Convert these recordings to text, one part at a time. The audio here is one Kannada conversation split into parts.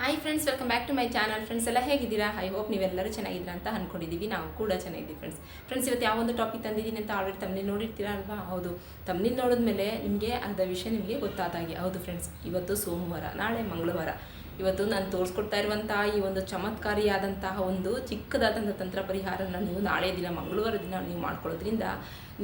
Hi friends welcome back to my channel friends ಎಲ್ಲ ಹೇಗಿದ್ದೀರಾ? ಐ ಹೋಪ್ ನೀವೆಲ್ಲರೂ ಚೆನ್ನಾಗಿದ್ದೀರಾ ಅಂತ ಅಂದ್ಕೊಂಡಿದ್ದೀವಿ ನಾವು ಕೂಡ ಚೆನ್ನಾಗಿದ್ದೀವಿ ಫ್ರೆಂಡ್ಸ್ ಫ್ರೆಂಡ್ಸ್ ಇವತ್ತು ಯಾವ ಒಂದು ಟಾಪಿಕ್ ತಂದಿದ್ದೀನಿ ಅಂತ ಆಲ್ರೆಡಿ ತಮ್ಮಲ್ಲಿ ನೋಡಿರ್ತೀರಾ ಅಲ್ವಾ? ಹೌದು. ತಮ್ಮಲ್ಲಿ ನೋಡಿದ್ಮೇಲೆ ನಿಮಗೆ ಅರ್ಧ ವಿಷಯ ನಿಮಗೆ ಗೊತ್ತಾದಾಗೆ ಹೌದು ಫ್ರೆಂಡ್ಸ್ ಇವತ್ತು ಸೋಮವಾರ, ನಾಳೆ ಮಂಗಳವಾರ. ಇವತ್ತು ನಾನು ತೋರಿಸ್ಕೊಡ್ತಾ ಇರುವಂತಹ ಈ ಒಂದು ಚಮತ್ಕಾರಿಯಾದಂತಹ ಒಂದು ಚಿಕ್ಕದಾದಂಥ ತಂತ್ರ ಪರಿಹಾರನ ನೀವು ನಾಳೆ ದಿನ, ಮಂಗಳವಾರ ದಿನ ನೀವು ಮಾಡ್ಕೊಳ್ಳೋದ್ರಿಂದ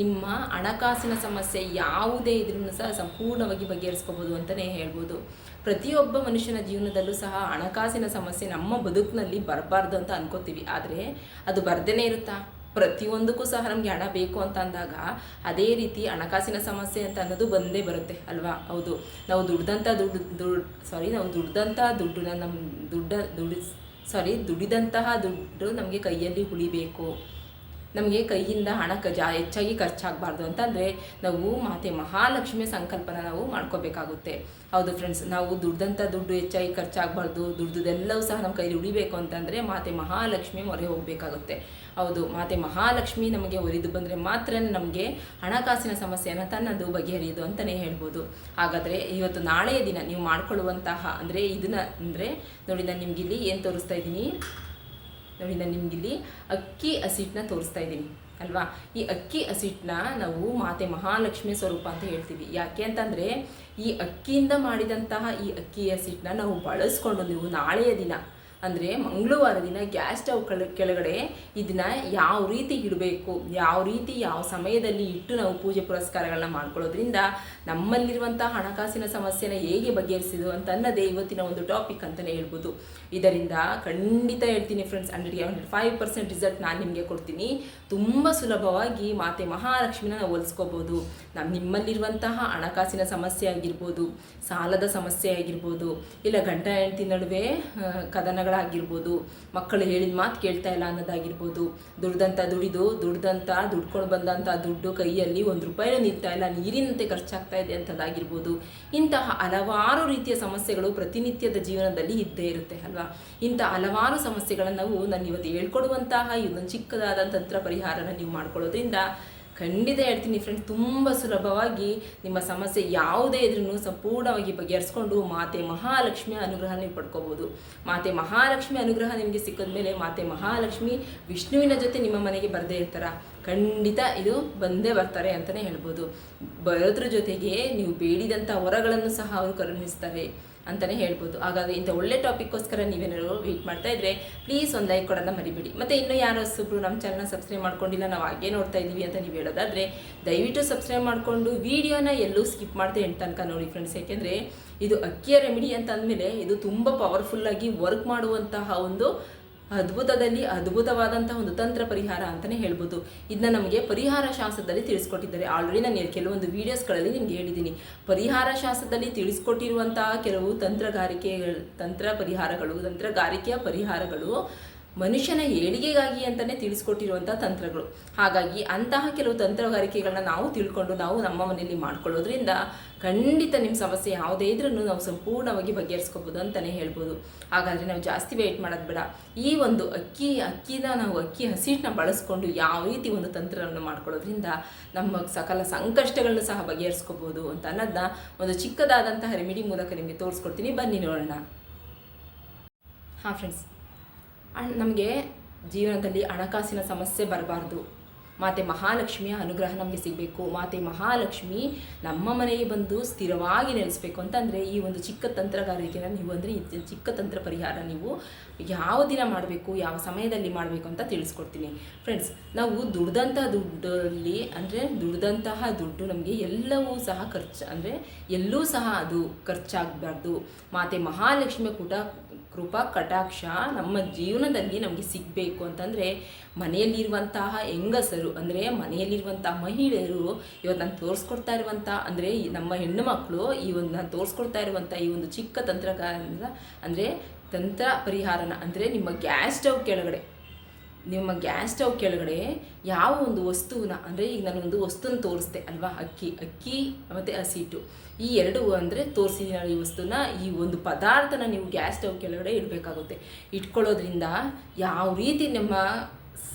ನಿಮ್ಮ ಹಣಕಾಸಿನ ಸಮಸ್ಯೆ ಯಾವುದೇ ಇದ್ರೂ ಸಹ ಸಂಪೂರ್ಣವಾಗಿ ಬಗೆಹರಿಸ್ಕೋಬೋದು ಅಂತಲೇ ಹೇಳ್ಬೋದು. ಪ್ರತಿಯೊಬ್ಬ ಮನುಷ್ಯನ ಜೀವನದಲ್ಲೂ ಸಹ ಹಣಕಾಸಿನ ಸಮಸ್ಯೆ ನಮ್ಮ ಬದುಕಿನಲ್ಲಿ ಬರಬಾರ್ದು ಅಂತ ಅನ್ಕೋತೀವಿ. ಆದರೆ ಅದು ಬರ್ದೇನೆ ಇರುತ್ತಾ? ಪ್ರತಿಯೊಂದಕ್ಕೂ ಸಹ ನಮಗೆ ಹಣ ಬೇಕು ಅಂತ ಅಂದಾಗ ಅದೇ ರೀತಿ ಹಣಕಾಸಿನ ಸಮಸ್ಯೆ ಅಂತ ಅನ್ನೋದು ಬಂದೇ ಬರುತ್ತೆ ಅಲ್ವಾ? ಹೌದು. ನಾವು ದುಡ್ದಂಥ ದುಡ್ಡು, ದುಡ್ ಸಾರಿ ನಾವು ದುಡ್ದಂಥ ದುಡ್ಡನ್ನ ನಮ್ಮ ದುಡ್ಡ, ದುಡಿ ಸಾರಿ ದುಡಿದಂತಹ ದುಡ್ಡು ನಮಗೆ ಕೈಯಲ್ಲಿ ಉಳಿಬೇಕು. ನಮಗೆ ಕೈಯಿಂದ ಹಣ ಜಾ ಹೆಚ್ಚಾಗಿ ಖರ್ಚಾಗಬಾರ್ದು ಅಂತಂದರೆ ನಾವು ಮಾತೆ ಮಹಾಲಕ್ಷ್ಮಿ ಸಂಕಲ್ಪನ ನಾವು ಮಾಡ್ಕೋಬೇಕಾಗುತ್ತೆ. ಹೌದು ಫ್ರೆಂಡ್ಸ್ ನಾವು ದುಡ್ದಂಥ ದುಡ್ಡು ಹೆಚ್ಚಾಗಿ ಖರ್ಚಾಗಬಾರ್ದು, ದುಡ್ದುದೆಲ್ಲವೂ ಸಹ ನಮ್ಮ ಕೈಲಿ ಉಳಿಬೇಕು ಅಂತಂದರೆ ಮಾತೆ ಮಹಾಲಕ್ಷ್ಮಿ ಮೊರೆ ಹೋಗಬೇಕಾಗುತ್ತೆ. ಹೌದು, ಮಾತೆ ಮಹಾಲಕ್ಷ್ಮಿ ನಮಗೆ ಒರಿದು ಬಂದರೆ ಮಾತ್ರ ನಮಗೆ ಹಣಕಾಸಿನ ಸಮಸ್ಯೆಯನ್ನು ತನ್ನದು ಬಗೆಹರಿಯೋದು ಅಂತಲೇ ಹೇಳ್ಬೋದು. ಹಾಗಾದರೆ ಇವತ್ತು ನಾಳೆಯ ದಿನ ನೀವು ಮಾಡ್ಕೊಳ್ಳುವಂತಹ ಅಂದರೆ ಇದನ್ನ ಅಂದರೆ ನೋಡಿ, ನಾನು ನಿಮಗಿಲ್ಲಿ ಏನು ತೋರಿಸ್ತಾ ಇದ್ದೀನಿ. ನೋಡಿ ನಾನು ನಿಮಗಿಲ್ಲಿ? ಅಕ್ಕಿ ಹಸಿಟ್ಟನ್ನ ತೋರಿಸ್ತಾ ಇದ್ದೀನಿ, ಅಲ್ವಾ? ಈ ಅಕ್ಕಿ ಹಸಿಟ್ಟನ್ನ ನಾವು ಮಾತೆ ಮಹಾಲಕ್ಷ್ಮಿ ಸ್ವರೂಪ ಅಂತ ಹೇಳ್ತೀವಿ. ಯಾಕೆ ಅಂತಂದರೆ, ಈ ಅಕ್ಕಿಯಿಂದ ಮಾಡಿದಂತಹ ಈ ಅಕ್ಕಿ ಹಸಿಟ್ಟನ್ನ ನಾವು ಬಳಸ್ಕೊಂಡು ನೀವು ನಾಳೆಯ ದಿನ ಅಂದರೆ ಮಂಗಳವಾರ ದಿನ ಗ್ಯಾಸ್ ಸ್ಟವ್ ಕೆಳ ಕೆಳಗಡೆ ಇದನ್ನ ಯಾವ ರೀತಿ ಇಡಬೇಕು ಯಾವ ರೀತಿ ಯಾವ ಸಮಯದಲ್ಲಿ ಇಟ್ಟು ನಾವು ಪೂಜೆ ಪುರಸ್ಕಾರಗಳನ್ನ ಮಾಡ್ಕೊಳ್ಳೋದ್ರಿಂದ ನಮ್ಮಲ್ಲಿರುವಂಥ ಹಣಕಾಸಿನ ಸಮಸ್ಯೆನ ಹೇಗೆ ಬಗೆಹರಿಸಿದು ಅಂತ ಅನ್ನೋದೇ ಇವತ್ತಿನ ಒಂದು ಟಾಪಿಕ್ ಅಂತಲೇ ಹೇಳ್ಬೋದು. ಇದರಿಂದ ಖಂಡಿತ ಹೇಳ್ತೀನಿ friends hundred hundred five percent result ನಾನು ನಿಮಗೆ ಕೊಡ್ತೀನಿ. ತುಂಬ ಸುಲಭವಾಗಿ ಮಾತೆ ಮಹಾಲಕ್ಷ್ಮಿನ ನಾವು ಹೋಲಿಸ್ಕೋಬೋದು. ನಮ್ಮ ನಿಮ್ಮಲ್ಲಿರುವಂತಹ ಹಣಕಾಸಿನ ಸಮಸ್ಯೆ ಆಗಿರ್ಬೋದು ಸಾಲದ ಸಮಸ್ಯೆ ಆಗಿರ್ಬೋದು ಇಲ್ಲ ಗಂಡ ಹೆಂಡತಿ ನಡುವೆ ಆ, ಕದನಗಳಾಗಿರ್ಬೋದು ಮಕ್ಕಳು ಹೇಳಿದ ಮಾತು ಕೇಳ್ತಾ ಇಲ್ಲ ಅನ್ನೋದಾಗಿರ್ಬೋದು ದುಡ್ದಂಥ ದುಡಿದು ದುಡ್ದಂಥ ದುಡ್ಕೊಂಡು ಬಂದಂಥ ದುಡ್ಡು ಕೈಯಲ್ಲಿ ಒಂದು ರೂಪಾಯಿನೂ ನಿಲ್ತಾ ಇಲ್ಲ, ನೀರಿನಂತೆ ಖರ್ಚಾಗ್ತಾ ಇದೆ ಅಂಥದ್ದಾಗಿರ್ಬೋದು ಇಂತಹ ಹಲವಾರು ರೀತಿಯ ಸಮಸ್ಯೆಗಳು ಪ್ರತಿನಿತ್ಯದ ಜೀವನದಲ್ಲಿ ಇದ್ದೇ ಇರುತ್ತೆ ಅಲ್ವಾ? ಇಂಥ ಹಲವಾರು ಸಮಸ್ಯೆಗಳನ್ನು ನಾವು ನಾನು ಇವತ್ತು ಹೇಳ್ಕೊಡುವಂತಹ ಒಂದು ಚಿಕ್ಕದಾದ ತಂತ್ರ ಪರಿಹಾರನ ನೀವು ಮಾಡ್ಕೊಳ್ಳೋದ್ರಿಂದ ಖಂಡಿತ ಹೇಳ್ತೀನಿ ಫ್ರೆಂಡ್ಸ್ ತುಂಬ ಸುಲಭವಾಗಿ ನಿಮ್ಮ ಸಮಸ್ಯೆ ಯಾವುದೇ ಇದ್ರೂ ಸಂಪೂರ್ಣವಾಗಿ ಬಗೆಹರಿಸ್ಕೊಂಡು ಮಾತೆ ಮಹಾಲಕ್ಷ್ಮಿ ಅನುಗ್ರಹ ನೀವು ಪಡ್ಕೋಬೋದು. ಮಾತೆ ಮಹಾಲಕ್ಷ್ಮಿ ಅನುಗ್ರಹ ನಿಮಗೆ ಸಿಕ್ಕಿದ ಮೇಲೆ ಮಾತೆ ಮಹಾಲಕ್ಷ್ಮಿ ವಿಷ್ಣುವಿನ ಜೊತೆ ನಿಮ್ಮ ಮನೆಗೆ ಬರದೇ ಇರ್ತಾರ. ಖಂಡಿತ ಇದು ಬಂದೇ ಬರ್ತಾರೆ ಅಂತಲೇ ಹೇಳ್ಬೋದು. ಬರೋದ್ರ ಜೊತೆಗೆ ನೀವು ಬೇಡಿದಂಥ ವರಗಳನ್ನು ಸಹ ಅವರು ಕರುಣಿಸ್ತಾರೆ. ಅಂತಲೇ ಹೇಳ್ಬೋದು. ಹಾಗಾಗಿ ಇಂಥ ಒಳ್ಳೆ ಟಾಪಿಕ್ಗೋಸ್ಕರ ನೀವೇನಾದ್ರು ವೆಯ್ಟ್ ಮಾಡ್ತಾ ಇದ್ರೆ ಪ್ಲೀಸ್ ಒಂದು ಲೈಕ್ ಕೊಡೋದನ್ನ ಮರಿಬೇಡಿ. ಮತ್ತು ಇನ್ನೂ ಯಾರು ಸುಬ್ರು ನಮ್ಮ ಚಾನಲ್ನ ಸಬ್ಸ್ಕ್ರೈಬ್ ಮಾಡ್ಕೊಂಡಿಲ್ಲ, ನಾವು ಹಾಗೆ ನೋಡ್ತಾ ಇದ್ದೀವಿ ಅಂತ ನೀವು ಹೇಳೋದಾದರೆ ದಯವಿಟ್ಟು ಸಬ್ಸ್ಕ್ರೈಬ್ ಮಾಡಿಕೊಂಡು ವಿಡಿಯೋನ ಎಲ್ಲೂ ಸ್ಕಿಪ್ ಮಾಡದೆ ಎಂಟು ತನಕ ನೋಡಿ ಫ್ರೆಂಡ್ಸ್ ಯಾಕೆಂದರೆ ಇದು ಅಕ್ಕಿಯ ರೆಮಿಡಿ ಅಂತ ಅಂದಮೇಲೆ ಇದು ತುಂಬ ಪವರ್ಫುಲ್ಲಾಗಿ ವರ್ಕ್ ಮಾಡುವಂತಹ ಒಂದು ಅದ್ಭುತದಲ್ಲಿ ಅದ್ಭುತವಾದಂತಹ ಒಂದು ತಂತ್ರ ಪರಿಹಾರ ಅಂತಲೇ ಹೇಳ್ಬೋದು. ಇದನ್ನ ನಮಗೆ ಪರಿಹಾರ ಶಾಸ್ತ್ರದಲ್ಲಿ ತಿಳಿಸ್ಕೊಟ್ಟಿದ್ದಾರೆ. ಆಲ್ರೆಡಿ ನಾನು ಕೆಲವೊಂದು ವಿಡಿಯೋಸ್ಗಳಲ್ಲಿ ನಿಮ್ಗೆ ಹೇಳಿದ್ದೀನಿ. ಪರಿಹಾರ ಶಾಸ್ತ್ರದಲ್ಲಿ ತಿಳಿಸ್ಕೊಟ್ಟಿರುವಂತಹ ಕೆಲವು ತಂತ್ರಗಾರಿಕೆ, ತಂತ್ರ ಪರಿಹಾರಗಳು, ತಂತ್ರಗಾರಿಕೆಯ ಪರಿಹಾರಗಳು ಮನುಷ್ಯನ ಏಳಿಗೆಗಾಗಿ ಅಂತಲೇ ತಿಳಿಸ್ಕೊಟ್ಟಿರುವಂಥ ತಂತ್ರಗಳು. ಹಾಗಾಗಿ ಅಂತಹ ಕೆಲವು ತಂತ್ರಗಾರಿಕೆಗಳನ್ನ ನಾವು ತಿಳ್ಕೊಂಡು ನಾವು ನಮ್ಮ ಮನೆಯಲ್ಲಿ ಮಾಡ್ಕೊಳ್ಳೋದ್ರಿಂದ ಖಂಡಿತ ನಿಮ್ಮ ಸಮಸ್ಯೆ ಯಾವುದೇ ಇದ್ರೂ ನಾವು ಸಂಪೂರ್ಣವಾಗಿ ಬಗೆಹರಿಸ್ಕೋಬೋದು ಅಂತಲೇ ಹೇಳ್ಬೋದು. ಹಾಗಾದರೆ ನಾವು ಜಾಸ್ತಿ ವೆಯ್ಟ್ ಮಾಡೋದು ಬೇಡ. ಈ ಒಂದು ಅಕ್ಕಿ, ಅಕ್ಕಿನ ನಾವು ಅಕ್ಕಿ ಹಸಿಟ್ಟನ್ನ ಬಳಸ್ಕೊಂಡು ಯಾವ ರೀತಿ ಒಂದು ತಂತ್ರವನ್ನು ಮಾಡ್ಕೊಳ್ಳೋದ್ರಿಂದ ನಮ್ಮ ಸಕಲ ಸಂಕಷ್ಟಗಳನ್ನು ಸಹ ಬಗೆಹರಿಸ್ಕೋಬೋದು ಅಂತ ಅನ್ನೋದನ್ನ ಒಂದು ಚಿಕ್ಕದಾದಂತಹ ರೆಮಿಡಿ ಮೂಲಕ ನಿಮಗೆ ತೋರಿಸ್ಕೊಡ್ತೀನಿ. ಬನ್ನಿ ನೋಡೋಣ. ಹಾಂ ಫ್ರೆಂಡ್ಸ್ ನಮಗೆ ಜೀವನದಲ್ಲಿ ಹಣಕಾಸಿನ ಸಮಸ್ಯೆ ಬರಬಾರ್ದು. ಮಾತೆ ಮಹಾಲಕ್ಷ್ಮಿಯ ಅನುಗ್ರಹ ನಮಗೆ ಸಿಗಬೇಕು. ಮಾತೆ ಮಹಾಲಕ್ಷ್ಮಿ ನಮ್ಮ ಮನೆಗೆ ಬಂದು ಸ್ಥಿರವಾಗಿ ನೆಲೆಸಬೇಕು ಅಂತಂದರೆ ಈ ಒಂದು ಚಿಕ್ಕ ತಂತ್ರಗಾರಿಕೆನ ನೀವು ಅಂದರೆ ಚಿಕ್ಕ ತಂತ್ರ ಪರಿಹಾರ ನೀವು ಯಾವ ದಿನ ಮಾಡಬೇಕು, ಯಾವ ಸಮಯದಲ್ಲಿ ಮಾಡಬೇಕು ಅಂತ ತಿಳಿಸ್ಕೊಡ್ತೀನಿ. ಫ್ರೆಂಡ್ಸ್ ನಾವು ದುಡ್ದಂತಹ ದುಡ್ಡಲ್ಲಿ ಅಂದರೆ ದುಡ್ದಂತಹ ದುಡ್ಡು ನಮಗೆ ಎಲ್ಲವೂ ಸಹ ಖರ್ಚು ಅಂದರೆ ಎಲ್ಲೂ ಸಹ ಅದು ಖರ್ಚಾಗಬಾರ್ದು. ಮಾತೆ ಮಹಾಲಕ್ಷ್ಮಿ ಕೂಟ ಕೃಪಾ ಕಟಾಕ್ಷ ನಮ್ಮ ಜೀವನದಲ್ಲಿ ನಮಗೆ ಸಿಗಬೇಕು ಅಂತಂದರೆ ಮನೆಯಲ್ಲಿರುವಂತಹ ಹೆಂಗಸರು, ಅಂದರೆ ಮನೆಯಲ್ಲಿರುವಂಥ ಮಹಿಳೆಯರು ಇವತ್ತು ನಾನು ತೋರಿಸ್ಕೊಡ್ತಾ ಇರುವಂಥ ಅಂದರೆ ನಮ್ಮ ಹೆಣ್ಣು ಮಕ್ಕಳು ಈ ಒಂದು ನಾನು ತೋರಿಸ್ಕೊಡ್ತಾ ಇರುವಂಥ ಈ ಒಂದು ಚಿಕ್ಕ ತಂತ್ರಗಾರ, ಅಂದರೆ ತಂತ್ರ ಪರಿಹಾರನ, ಅಂದರೆ ನಿಮ್ಮ ಗ್ಯಾಸ್ ಸ್ಟವ್ ಕೆಳಗಡೆ, ನಿಮ್ಮ ಗ್ಯಾಸ್ ಸ್ಟವ್ ಕೆಳಗಡೆ ಯಾವ ಒಂದು ವಸ್ತುವನ್ನ ಅಂದರೆ ಈಗ ನಾನು ಒಂದು ವಸ್ತುನ ತೋರಿಸ್ದೆ ಅಲ್ವಾ? ಅಕ್ಕಿ ಅಕ್ಕಿ ಮತ್ತು ಹಸಿಟ್ಟು ಈ ಎರಡು ಅಂದರೆ ತೋರಿಸಿದ ಈ ವಸ್ತುನ. ಈ ಒಂದು ಪದಾರ್ಥನ ನೀವು ಗ್ಯಾಸ್ ಸ್ಟವ್ ಕೆಳಗಡೆ ಇಡಬೇಕಾಗುತ್ತೆ. ಇಟ್ಕೊಳ್ಳೋದ್ರಿಂದ ಯಾವ ರೀತಿ ನಮ್ಮ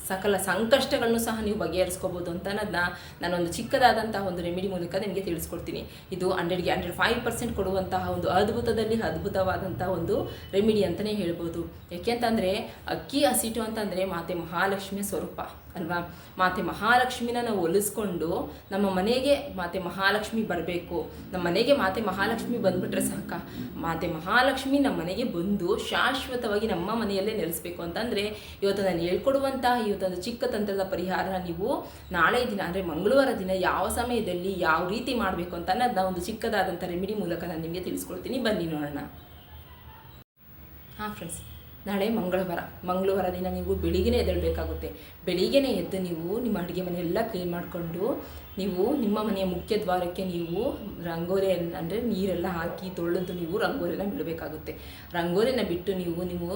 ಸಕಲ ಸಂಕಷ್ಟಗಳನ್ನು ಸಹ ನೀವು ಬಗೆಹರಿಸ್ಕೋಬೋದು ಅಂತ ಅನ್ನೋದನ್ನ ನಾನೊಂದು ಚಿಕ್ಕದಾದಂತಹ ಒಂದು ರೆಮಿಡಿ ಮೂಲಕ ನಿಮಗೆ ತಿಳಿಸ್ಕೊಡ್ತೀನಿ. ಇದು ಹಂಡ್ರೆಡ್ಗೆ ಹಂಡ್ರೆಡ್ ಫೈವ್ ಪರ್ಸೆಂಟ್ ಕೊಡುವಂತಹ ಒಂದು ಅದ್ಭುತದಲ್ಲಿ ಅದ್ಭುತವಾದಂತಹ ಒಂದು ರೆಮಿಡಿ ಅಂತಲೇ ಹೇಳ್ಬೋದು. ಯಾಕೆಂತಂದರೆ ಅಕ್ಕಿ ಹಸಿಟ್ಟು ಅಂತಂದರೆ ಮಾತೆ ಮಹಾಲಕ್ಷ್ಮಿಯ ಸ್ವರೂಪ. ಅಲ್ವಾ? ಮಾತೆ ಮಹಾಲಕ್ಷ್ಮಿನ ನಾವು ಒಲಿಸ್ಕೊಂಡು ನಮ್ಮ ಮನೆಗೆ ಮಾತೆ ಮಹಾಲಕ್ಷ್ಮಿ ಬರಬೇಕು. ನಮ್ಮ ಮನೆಗೆ ಮಾತೆ ಮಹಾಲಕ್ಷ್ಮಿ ಬಂದ್ಬಿಟ್ರೆ ಸಾಕ. ಮಾತೆ ಮಹಾಲಕ್ಷ್ಮಿ ನಮ್ಮ ಮನೆಗೆ ಬಂದು ಶಾಶ್ವತವಾಗಿ ನಮ್ಮ ಮನೆಯಲ್ಲೇ ನೆಲೆಸಬೇಕು ಅಂತಂದರೆ ಇವತ್ತು ನಾನು ಹೇಳ್ಕೊಡುವಂತಹ ಇವತ್ತೊಂದು ಚಿಕ್ಕ ತಂತ್ರದ ಪರಿಹಾರ ನೀವು ನಾಳೆ ದಿನ, ಅಂದರೆ ಮಂಗಳವಾರ ದಿನ ಯಾವ ಸಮಯದಲ್ಲಿ ಯಾವ ರೀತಿ ಮಾಡಬೇಕು ಅಂತ ಅನ್ನೋದನ್ನ ಒಂದು ಚಿಕ್ಕದಾದಂಥ ರೆಮಿಡಿ ಮೂಲಕ ನಾನು ನಿಮಗೆ ತಿಳಿಸ್ಕೊಡ್ತೀನಿ. ಬನ್ನಿ ನೋಡೋಣ. ಹಾಂ ಫ್ರೆಂಡ್ಸ್ ನಾಳೆ ಮಂಗಳವಾರ. ಮಂಗಳವಾರ ದಿನ ನೀವು ಬೆಳಿಗ್ಗೆನೇ ಎದ್ದೇಳಬೇಕಾಗುತ್ತೆ. ಬೆಳಿಗ್ಗೆನೇ ಎದ್ದು ನೀವು ನಿಮ್ಮ ಅಡುಗೆ ಮನೆಯೆಲ್ಲ ಕ್ಲೀನ್ ಮಾಡಿಕೊಂಡು ನೀವು ನಿಮ್ಮ ಮನೆಯ ಮುಖ್ಯ ದ್ವಾರಕ್ಕೆ ನೀವು ರಂಗೋಲಿ ಅಂದರೆ ನೀರೆಲ್ಲ ಹಾಕಿ ತೊಳೆದು ನೀವು ರಂಗೋಲಿನ ಬಿಡಬೇಕಾಗುತ್ತೆ. ರಂಗೋಲಿನ ಬಿಟ್ಟು ನೀವು ನೀವು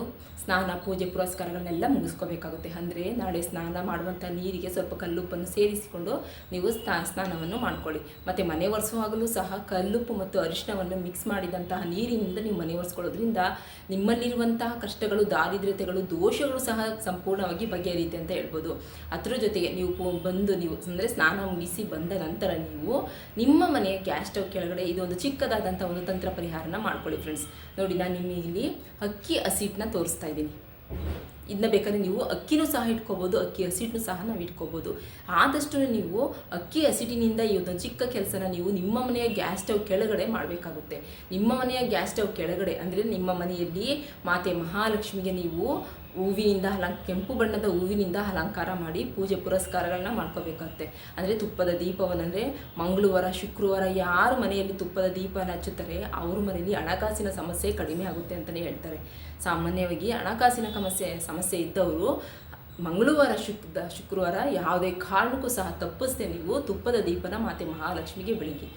ಸ್ನಾನ, ಪೂಜೆ, ಪುರಸ್ಕಾರಗಳನ್ನೆಲ್ಲ ಮುಗಿಸ್ಕೋಬೇಕಾಗುತ್ತೆ. ಅಂದರೆ ನಾಳೆ ಸ್ನಾನ ಮಾಡುವಂಥ ನೀರಿಗೆ ಸ್ವಲ್ಪ ಕಲ್ಲುಪ್ಪನ್ನು ಸೇರಿಸಿಕೊಂಡು ನೀವು ಸ್ನಾ, ಸ್ನಾನವನ್ನು ಮಾಡ್ಕೊಳ್ಳಿ. ಮತ್ತು ಮನೆ ಒರೆಸುವಾಗಲೂ ಸಹ ಕಲ್ಲುಪ್ಪು ಮತ್ತು ಅರಿಶಿಣವನ್ನು ಮಿಕ್ಸ್ ಮಾಡಿದಂತಹ ನೀರಿನಿಂದ ನೀವು ಮನೆ ಒರೆಸ್ಕೊಳ್ಳೋದ್ರಿಂದ ನಿಮ್ಮಲ್ಲಿರುವಂತಹ ಕಷ್ಟಗಳು, ದಾರಿದ್ರ್ಯತೆಗಳು, ದೋಷಗಳು ಸಹ ಸಂಪೂರ್ಣವಾಗಿ ಬಗೆಹರಿಯುತ್ತೆ ಅಂತ ಹೇಳ್ಬೋದು. ಅದ್ರ ಜೊತೆಗೆ ನೀವು ಬಂದು ನೀವು ಅಂದರೆ ಸ್ನಾನ ಮುಗಿಸಿ ಬಂದ ನಂತರ ನೀವು ನಿಮ್ಮ ಮನೆಯ ಗ್ಯಾಸ್ ಸ್ಟವ್ ಕೆಳಗಡೆ ಇದೊಂದು ಚಿಕ್ಕದಾದಂಥ ಒಂದು ತಂತ್ರ ಪರಿಹಾರನ ಮಾಡ್ಕೊಳ್ಳಿ ಫ್ರೆಂಡ್ಸ್ ನೋಡಿ ನಾನು ನಿಮಗೆ ಇಲ್ಲಿ ಅಕ್ಕಿ ಹಸಿಟ್ಟನ್ನ ತೋರಿಸ್ತಾ ಇದ್ದೀನಿ. ಇದನ್ನ ಬೇಕಾದ್ರೆ ನೀವು ಅಕ್ಕಿನೂ ಸಹ ಇಟ್ಕೋಬೋದು, ಅಕ್ಕಿ ಹಸಿಟ್ಟನ್ನು ಸಹ ನಾವು ಇಟ್ಕೋಬೋದು. ಆದಷ್ಟು ನೀವು ಅಕ್ಕಿ ಹಸಿಟಿನಿಂದ ಈ ಒಂದು ಚಿಕ್ಕ ಕೆಲಸನ ನೀವು ನಿಮ್ಮ ಮನೆಯ ಗ್ಯಾಸ್ ಸ್ಟೌವ್ ಕೆಳಗಡೆ ಮಾಡಬೇಕಾಗುತ್ತೆ. ನಿಮ್ಮ ಮನೆಯ ಗ್ಯಾಸ್ ಸ್ಟೌವ್ ಕೆಳಗಡೆ ಅಂದರೆ ನಿಮ್ಮ ಮನೆಯಲ್ಲಿ ಮಾತೆ ಮಹಾಲಕ್ಷ್ಮಿಗೆ ನೀವು ಹೂವಿನಿಂದ ಅಲಂಕ, ಕೆಂಪು ಬಣ್ಣದ ಹೂವಿನಿಂದ ಅಲಂಕಾರ ಮಾಡಿ ಪೂಜೆ ಪುರಸ್ಕಾರಗಳನ್ನ ಮಾಡ್ಕೋಬೇಕಾಗುತ್ತೆ. ಅಂದರೆ ತುಪ್ಪದ ದೀಪವನ್ನು ಅಂದರೆ ಮಂಗಳವಾರ, ಶುಕ್ರವಾರ ಯಾರು ಮನೆಯಲ್ಲಿ ತುಪ್ಪದ ದೀಪವನ್ನು ಹಚ್ಚುತ್ತಾರೆ, ಅವ್ರ ಮನೆಯಲ್ಲಿ ಹಣಕಾಸಿನ ಸಮಸ್ಯೆ ಕಡಿಮೆ ಆಗುತ್ತೆ ಅಂತಲೇ ಹೇಳ್ತಾರೆ. ಸಾಮಾನ್ಯವಾಗಿ ಹಣಕಾಸಿನ ಸಮಸ್ಯೆ ಸಮಸ್ಯೆ ಇದ್ದವರು ಮಂಗಳವಾರ ಶುಕ್ ಶುಕ್ರವಾರ ಯಾವುದೇ ಕಾರಣಕ್ಕೂ ಸಹ ತಪ್ಪಿಸದೆ ನೀವು ತುಪ್ಪದ ದೀಪನ ಮಾತೆ ಮಹಾಲಕ್ಷ್ಮಿಗೆ ಬೆಳಗಿ.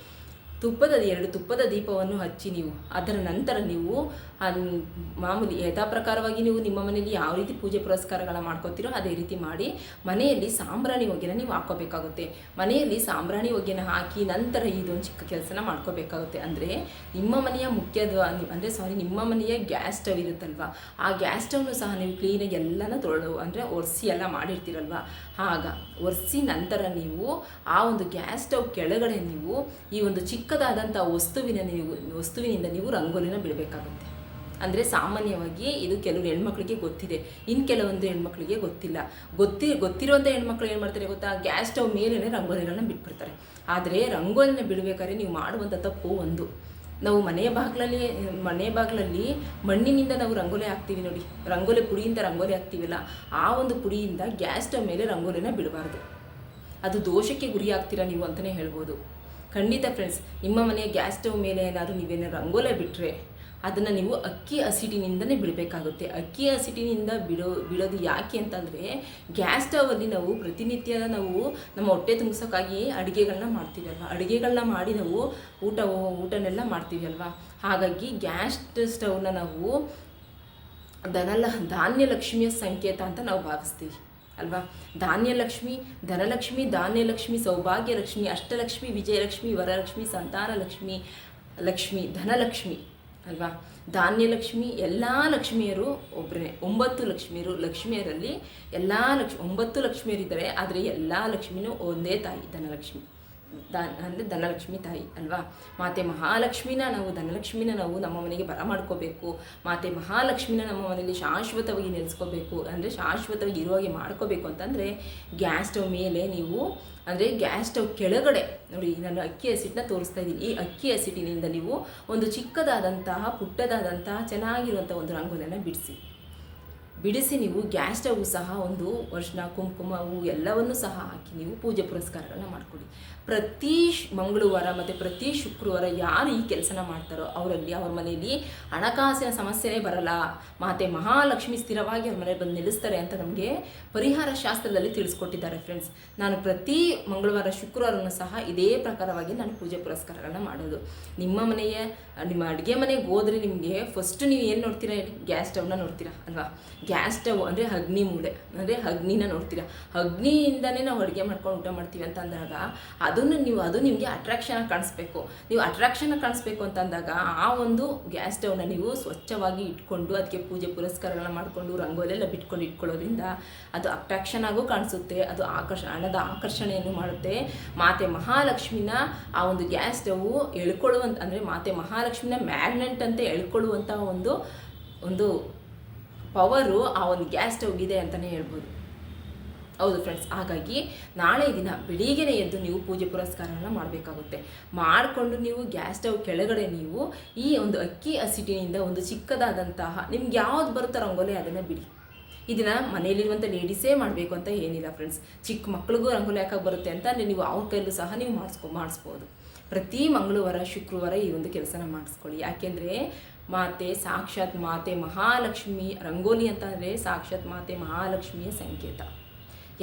ತುಪ್ಪದ ಎರಡು ತುಪ್ಪದ ದೀಪವನ್ನು ಹಚ್ಚಿ ನೀವು, ಅದರ ನಂತರ ನೀವು ಮಾಮೂಲಿ ಯಥಾ ಪ್ರಕಾರವಾಗಿ ನೀವು ನಿಮ್ಮ ಮನೆಯಲ್ಲಿ ಯಾವ ರೀತಿ ಪೂಜೆ ಪುರಸ್ಕಾರಗಳ ಮಾಡ್ಕೋತೀರೋ ಅದೇ ರೀತಿ ಮಾಡಿ ಮನೆಯಲ್ಲಿ ಸಾಂಬ್ರಾಣಿ ಹೊಗೆನ ನೀವು ಹಾಕೋಬೇಕಾಗುತ್ತೆ ಮನೆಯಲ್ಲಿ ಸಾಂಬ್ರಾಣಿ ಹೊಗೆನ ಹಾಕಿ ನಂತರ ಇದೊಂದು ಚಿಕ್ಕ ಕೆಲಸನ ಮಾಡ್ಕೋಬೇಕಾಗುತ್ತೆ. ಅಂದರೆ ನಿಮ್ಮ ಮನೆಯ ಮುಖ್ಯ ಅಂದರೆ ಸಾರಿ ನಿಮ್ಮ ಮನೆಯ ಗ್ಯಾಸ್ ಸ್ಟವ್ ಇರುತ್ತಲ್ವ? ಆ ಗ್ಯಾಸ್ ಸ್ಟವ್ನು ಸಹ ನೀವು ಕ್ಲೀನಾಗಿ ಎಲ್ಲನ ತೊಳೆದು ಅಂದರೆ ಒರೆಸಿ ಎಲ್ಲ ಮಾಡಿರ್ತೀರಲ್ವ? ಆಗ ಒರೆಸಿ ನಂತರ ನೀವು ಆ ಒಂದು ಗ್ಯಾಸ್ ಸ್ಟವ್ ಕೆಳಗಡೆ ನೀವು ಈ ಒಂದು ಚಿಕ್ಕದಾದಂಥ ವಸ್ತುವಿನ ನೀವು, ವಸ್ತುವಿನಿಂದ ನೀವು ರಂಗೋಲಿನ ಬಿಡಬೇಕಾಗುತ್ತೆ. ಅಂದರೆ ಸಾಮಾನ್ಯವಾಗಿ ಇದು ಕೆಲವು ಹೆಣ್ಮಕ್ಳಿಗೆ ಗೊತ್ತಿದೆ. ಇನ್ನು ಕೆಲವೊಂದು ಹೆಣ್ಮಕ್ಳಿಗೆ ಗೊತ್ತಿಲ್ಲ. ಗೊತ್ತಿ ಗೊತ್ತಿರೋಂಥ ಹೆಣ್ಮಕ್ಳು ಏನು ಮಾಡ್ತಾರೆ ಗೊತ್ತಾ? ಗ್ಯಾಸ್ ಸ್ಟವ್ ಮೇಲೇ ರಂಗೋಲಿಗಳನ್ನ ಬಿಟ್ಬಿಡ್ತಾರೆ. ಆದರೆ ರಂಗೋಲಿನ ಬಿಡಬೇಕಾದ್ರೆ ನೀವು ಮಾಡುವಂಥ ತಪ್ಪು ಒಂದು. ನಾವು ಮನೆಯ ಬಾಗಿಲಲ್ಲಿ, ಮನೆ ಬಾಗಿಲಲ್ಲಿ ಮಣ್ಣಿನಿಂದ ನಾವು ರಂಗೋಲಿ ಹಾಕ್ತೀವಿ ನೋಡಿ. ರಂಗೋಲಿ ಪುಡಿಯಿಂದ ರಂಗೋಲಿ ಹಾಕ್ತೀವಲ್ಲ, ಆ ಒಂದು ಪುಡಿಯಿಂದ ಗ್ಯಾಸ್ ಸ್ಟವ್ ಮೇಲೆ ರಂಗೋಲಿನ ಬಿಡಬಾರ್ದು. ಅದು ದೋಷಕ್ಕೆ ಗುರಿ ಆಗ್ತೀರಾ ನೀವು ಅಂತಲೇ ಹೇಳ್ಬೋದು. ಖಂಡಿತ ಫ್ರೆಂಡ್ಸ್ ನಿಮ್ಮ ಮನೆಯ ಗ್ಯಾಸ್ ಸ್ಟವ್ ಮೇಲೆ ಏನಾದರೂ ನೀವೇನೋ ರಂಗೋಲೆ ಬಿಟ್ಟರೆ ಅದನ್ನು ನೀವು ಅಕ್ಕಿ ಹಸಿಟಿನಿಂದಲೇ ಬಿಡಬೇಕಾಗುತ್ತೆ. ಅಕ್ಕಿ ಹಸಿಟಿನಿಂದ ಬಿಡೋ, ಬಿಡೋದು ಯಾಕೆ ಅಂತಂದರೆ ಗ್ಯಾಸ್ ಸ್ಟವಲ್ಲಿ ನಾವು ಪ್ರತಿನಿತ್ಯ ನಾವು ನಮ್ಮ ಹೊಟ್ಟೆ ತುಂಬಿಸೋಕ್ಕಾಗಿ ಅಡುಗೆಗಳನ್ನ ಮಾಡ್ತೀವಲ್ವ? ಅಡುಗೆಗಳನ್ನ ಮಾಡಿ ನಾವು ಊಟ, ಊಟನೆಲ್ಲ ಮಾಡ್ತೀವಿ ಅಲ್ವಾ ಹಾಗಾಗಿ ಗ್ಯಾಸ್ ಸ್ಟವ್ನ ನಾವು ಧನಲ, ಧಾನ್ಯಲಕ್ಷ್ಮಿಯ ಸಂಕೇತ ಅಂತ ನಾವು ಭಾವಿಸ್ತೀವಿ. ಅಲ್ವಾ? ಧಾನ್ಯಲಕ್ಷ್ಮಿ, ಧನಲಕ್ಷ್ಮಿ, ಧಾನ್ಯಲಕ್ಷ್ಮಿ, ಸೌಭಾಗ್ಯಲಕ್ಷ್ಮಿ, ಅಷ್ಟಲಕ್ಷ್ಮಿ, ವಿಜಯಲಕ್ಷ್ಮಿ, ವರಲಕ್ಷ್ಮಿ, ಸಂತಾನಲಕ್ಷ್ಮಿ, ಲಕ್ಷ್ಮಿ, ಧನಲಕ್ಷ್ಮಿ, ಅಲ್ವಾ? ಧಾನ್ಯಲಕ್ಷ್ಮಿ, ಎಲ್ಲ ಲಕ್ಷ್ಮಿಯರು ಒಬ್ಬರೇ ಒಂಬತ್ತು ಲಕ್ಷ್ಮಿಯರು. ಲಕ್ಷ್ಮಿಯರಲ್ಲಿ ಎಲ್ಲ ಲಕ್ಷ್ಮಿ ಒಂಬತ್ತು ಲಕ್ಷ್ಮಿಯರಿದ್ದಾರೆ. ಆದರೆ ಎಲ್ಲ ಲಕ್ಷ್ಮಿನೂ ಒಂದೇ ತಾಯಿ, ಧನಲಕ್ಷ್ಮಿ. ದಾನ್ ಅಂದರೆ ಧನಲಕ್ಷ್ಮಿ ತಾಯಿ ಅಲ್ವಾ? ಮಾತೆ ಮಹಾಲಕ್ಷ್ಮಿನ ನಾವು, ಧನಲಕ್ಷ್ಮಿನ ನಾವು ನಮ್ಮ ಮನೆಗೆ ಬರ ಮಾಡ್ಕೋಬೇಕು. ಮಾತೆ ಮಹಾಲಕ್ಷ್ಮಿನ ನಮ್ಮ ಮನೆಯಲ್ಲಿ ಶಾಶ್ವತವಾಗಿ ನೆಲೆಸ್ಕೋಬೇಕು. ಅಂದರೆ ಶಾಶ್ವತವಾಗಿ ಇರುವಾಗೆ ಮಾಡ್ಕೋಬೇಕು ಅಂತಂದರೆ ಗ್ಯಾಸ್ ಸ್ಟವ್ ಮೇಲೆ ನೀವು ಅಂದರೆ ಗ್ಯಾಸ್ ಸ್ಟವ್ ಕೆಳಗಡೆ ನೋಡಿ ನಾನು ಅಕ್ಕಿ ಹಸಿಟ್ಟನ್ನ ತೋರಿಸ್ತಾ ಇದ್ದೀನಿ. ಈ ಅಕ್ಕಿ ಹಸಿಟ್ಟಿನಿಂದ ನೀವು ಒಂದು ಚಿಕ್ಕದಾದಂತಹ, ಪುಟ್ಟದಾದಂತಹ ಚೆನ್ನಾಗಿರುವಂಥ ಒಂದು ರಂಗೋಲಿಯನ್ನು ಬಿಡಿಸಿ. ಬಿಡಿಸಿ ನೀವು ಗ್ಯಾಸ್ ಸ್ಟವ್ ಸಹ ಒಂದು ವರ್ಷನ ಕುಂಕುಮ ಹೂವು ಎಲ್ಲವನ್ನೂ ಸಹ ಹಾಕಿ ನೀವು ಪೂಜೆ ಪುರಸ್ಕಾರಗಳನ್ನ ಮಾಡ್ಕೊಡಿ. ಪ್ರತಿ ಮಂಗಳವಾರ ಮತ್ತು ಪ್ರತಿ ಶುಕ್ರವಾರ ಯಾರು ಈ ಕೆಲಸನ ಮಾಡ್ತಾರೋ ಅವರಲ್ಲಿ ಅವ್ರ ಮನೆಯಲ್ಲಿ ಹಣಕಾಸಿನ ಸಮಸ್ಯೆನೇ ಬರಲ್ಲ. ಮಾತೆ ಮಹಾಲಕ್ಷ್ಮಿ ಸ್ಥಿರವಾಗಿ ಅವ್ರ ಮನೆ ಬಂದು ನಿಲ್ಲಿಸ್ತಾರೆ ಅಂತ ನಮಗೆ ಪರಿಹಾರ ಶಾಸ್ತ್ರದಲ್ಲಿ ತಿಳಿಸ್ಕೊಟ್ಟಿದ್ದಾರೆ ಫ್ರೆಂಡ್ಸ್ ನಾನು ಪ್ರತಿ ಮಂಗಳವಾರ ಶುಕ್ರವಾರನೂ ಸಹ ಇದೇ ಪ್ರಕಾರವಾಗಿ ನಾನು ಪೂಜೆ ಪುರಸ್ಕಾರಗಳನ್ನ ಮಾಡೋದು. ನಿಮ್ಮ ಮನೆಯ, ನಿಮ್ಮ ಅಡುಗೆ ಮನೆಗೆ ಹೋದರೆ ನಿಮಗೆ ಫಸ್ಟ್ ನೀವು ಏನು ನೋಡ್ತೀರಾ ಗ್ಯಾಸ್ ಸ್ಟವ್ನ ನೋಡ್ತೀರಾ ಅಲ್ವಾ? ಗ್ಯಾಸ್ ಸ್ಟವ್ ಅಂದರೆ ಅಗ್ನಿ ಮೂಡೆ, ಅಂದರೆ ಅಗ್ನಿನ ನೋಡ್ತೀರಾ? ಅಗ್ನಿಯಿಂದನೇ ನಾವು ಅಡುಗೆ ಮಾಡ್ಕೊಂಡು ಊಟ ಮಾಡ್ತೀವಿ ಅಂತ ಅಂದಾಗ ಅದನ್ನು ನೀವು, ಅದು ನಿಮಗೆ ಅಟ್ರಾಕ್ಷನ್ ಕಾಣಿಸ್ಬೇಕು. ನೀವು ಅಟ್ರಾಕ್ಷನ್ ಕಾಣಿಸ್ಬೇಕು ಅಂತ ಅಂದಾಗ ಆ ಒಂದು ಗ್ಯಾಸ್ ಸ್ಟವ್ನ ನೀವು ಸ್ವಚ್ಛವಾಗಿ ಇಟ್ಕೊಂಡು ಅದಕ್ಕೆ ಪೂಜೆ ಪುರಸ್ಕಾರಗಳನ್ನ ಮಾಡಿಕೊಂಡು ರಂಗೋಲೆಲ್ಲ ಬಿಟ್ಕೊಂಡು ಇಟ್ಕೊಳ್ಳೋದ್ರಿಂದ ಅದು ಅಟ್ರಾಕ್ಷನ್ ಆಗೋ ಕಾಣಿಸುತ್ತೆ, ಅದು ಆಕರ್ಷ, ಹಣದ ಆಕರ್ಷಣೆಯನ್ನು ಮಾಡುತ್ತೆ. ಮಾತೆ ಮಹಾಲಕ್ಷ್ಮಿನ ಆ ಒಂದು ಗ್ಯಾಸ್ ಸ್ಟವ್ ಎಳ್ಕೊಳ್ಳುವಂಥ ಅಂದರೆ ಮಾತೆ ಮಹಾಲಕ್ಷ್ಮಿನ ಮ್ಯಾಗ್ನೆಟ್ ಅಂತ ಎಳ್ಕೊಳ್ಳುವಂಥ ಒಂದು ಒಂದು ಪವರು ಆ ಒಂದು ಗ್ಯಾಸ್ ಸ್ಟವ್ ಇದೆ ಅಂತಲೇ ಹೇಳ್ಬೋದು. ಹೌದು ಫ್ರೆಂಡ್ಸ್ ಹಾಗಾಗಿ ನಾಳೆ ದಿನ ಬೆಳಿಗ್ಗೆನೇ ಎದ್ದು ನೀವು ಪೂಜೆ ಪುರಸ್ಕಾರವನ್ನು ಮಾಡಬೇಕಾಗುತ್ತೆ. ಮಾಡಿಕೊಂಡು ನೀವು ಗ್ಯಾಸ್ ಸ್ಟವ್ ಕೆಳಗಡೆ ನೀವು ಈ ಒಂದು ಅಕ್ಕಿ ಹಸಿಟ್ಟಿನಿಂದ ಒಂದು ಚಿಕ್ಕದಾದಂತಹ ನಿಮ್ಗೆ ಯಾವ್ದು ಬರುತ್ತೋ ರಂಗೋಲಿ ಅದನ್ನು ಬಿಡಿ. ಇದನ್ನು ಮನೆಯಲ್ಲಿರುವಂಥ ಲೇಡೀಸೇ ಮಾಡಬೇಕು ಅಂತ ಏನಿಲ್ಲ ಫ್ರೆಂಡ್ಸ್ ಚಿಕ್ಕ ಮಕ್ಳಿಗೂ ರಂಗೋಲಿ ಹಾಕಕ್ಕೆ ಬರುತ್ತೆ ಅಂತ ನೀವು ಅವ್ರ ಕೈಲೂ ಸಹ ನೀವು ಮಾಡಿಸ್ಕೊ ಮಾಡಿಸ್ಬೋದು. ಪ್ರತಿ ಮಂಗಳವಾರ, ಶುಕ್ರವಾರ ಈ ಒಂದು ಕೆಲಸನ ಮಾಡಿಸ್ಕೊಳ್ಳಿ. ಯಾಕೆಂದರೆ ಮಾತೆ ಸಾಕ್ಷಾತ್ ಮಾತೆ ಮಹಾಲಕ್ಷ್ಮಿ ರಂಗೋಲಿ ಅಂತ ಅಂದರೆ ಸಾಕ್ಷಾತ್ ಮಾತೆ ಮಹಾಲಕ್ಷ್ಮಿಯ ಸಂಕೇತ.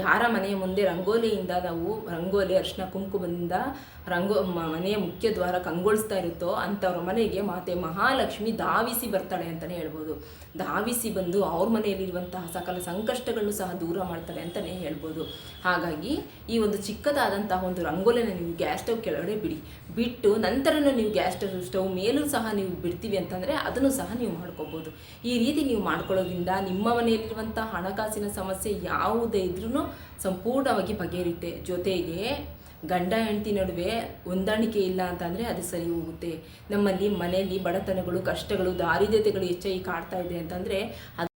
ಯಾರ ಮನೆಯ ಮುಂದೆ ರಂಗೋಲಿಯಿಂದ ನಾವು ರಂಗೋಲಿ ಅರ್ಶಿನ ಕುಂಕುಮದಿಂದ ರಂಗೋ ಮನೆಯ ಮುಖ್ಯ ದ್ವಾರ ಕಂಗೊಳಿಸ್ತಾ ಇರುತ್ತೋ ಅಂಥವ್ರ ಮನೆಗೆ ಮಾತೆ ಮಹಾಲಕ್ಷ್ಮಿ ಧಾವಿಸಿ ಬರ್ತಾಳೆ ಅಂತಲೇ ಹೇಳ್ಬೋದು. ಧಾವಿಸಿ ಬಂದು ಅವ್ರ ಮನೆಯಲ್ಲಿರುವಂತಹ ಸಕಲ ಸಂಕಷ್ಟಗಳನ್ನು ಸಹ ದೂರ ಮಾಡ್ತಾಳೆ ಅಂತಲೇ ಹೇಳ್ಬೋದು. ಹಾಗಾಗಿ ಈ ಒಂದು ಚಿಕ್ಕದಾದಂತಹ ಒಂದು ರಂಗೋಲಿನ ನೀವು ಗ್ಯಾಸ್ ಸ್ಟವ್ ಕೆಳಗಡೆ ಬಿಡಿ. ಬಿಟ್ಟು ನಂತರನೂ ನೀವು ಗ್ಯಾಸ್ ಸ್ಟವ್ ಸ್ಟವ್ ಮೇಲೂ ಸಹ ನೀವು ಬಿಡ್ತೀವಿ ಅಂತಂದರೆ ಅದನ್ನು ಸಹ ನೀವು ಮಾಡ್ಕೋಬೋದು. ಈ ರೀತಿ ನೀವು ಮಾಡ್ಕೊಳ್ಳೋದ್ರಿಂದ ನಿಮ್ಮ ಮನೆಯಲ್ಲಿರುವಂಥ ಹಣಕಾಸಿನ ಸಮಸ್ಯೆ ಯಾವುದೇ ಇದ್ರೂ ಸಂಪೂರ್ಣವಾಗಿ ಬಗೆಹರಿಯುತ್ತೆ ಜೊತೆಗೆ ಗಂಡ ಹೆಂಡತಿ ನಡುವೆ ಹೊಂದಾಣಿಕೆ ಇಲ್ಲ ಅಂತಂದರೆ ಅದು ಸರಿ ಹೋಗುತ್ತೆ. ನಮ್ಮಲ್ಲಿ ಮನೆಯಲ್ಲಿ ಬಡತನಗಳು, ಕಷ್ಟಗಳು, ದಾರಿದ್ರ್ಯತೆಗಳು ಹೆಚ್ಚಾಗಿ ಕಾಡ್ತಾ ಇದೆ ಅಂತಂದರೆ ಅದು